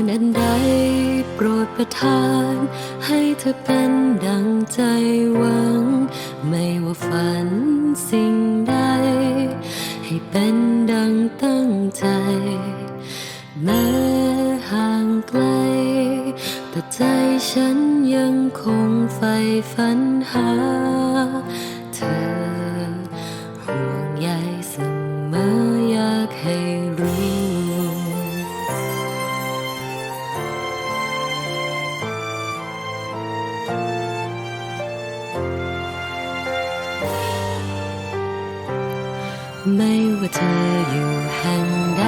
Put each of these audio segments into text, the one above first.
รอันใดโปรดประทาน ให้เธอเป็นดังใจหวัง ไม่ว่าฝันสิ่งใด ให้เป็นดังตั้งใจแม้ห่างไกล แต่ใจฉันยังคงใฝ่ฝันหา ไม่ว่าเธออยู่แห่งใด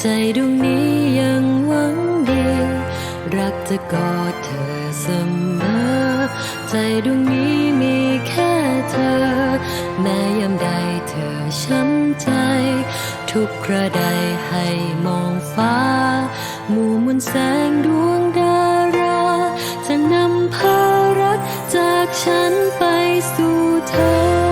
ใจดวงนี้ยังหวังดี รักจะกอดเธอเสมอ ใจดวงนี้มีแค่เธอ แม้ยามใดเธอช้ำใจ ทุกกระไดให้มองฟ้า หมู่มนต์แสงดวงดารา จะนำพารักจากฉันไปสู่เธอ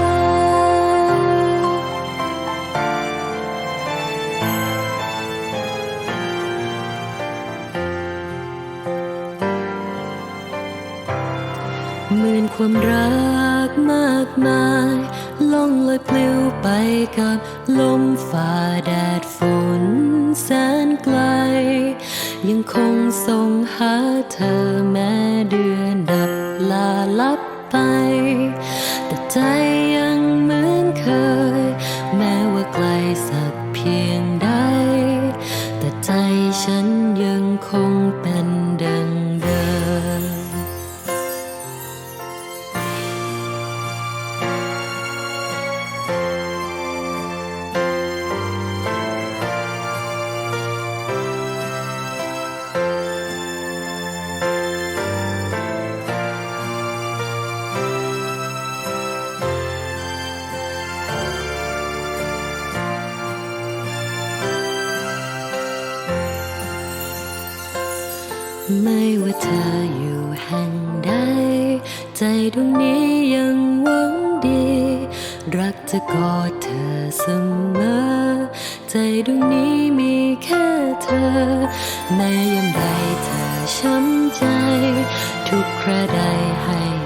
มื่นความรักมากมายล่องลอยปลิวไปกับลมฝ่าแดดฝนแสนไกล ยังคงส่งหาเธอแม้เดือนดับลาลับไป แต่ใจยังเหมือนเคย แม้ว่าไกลสักเพียงใด แต่ใจฉันยังคงเป็น ไม่ว่าเธออยู่แห่งใด ใจดวงนี้ยังหวังดี รักจะกอดเธอเสมอ ใจดวงนี้มีแค่เธอ แม้ยังใดเธอช้ำใจ ทุกคราใดให้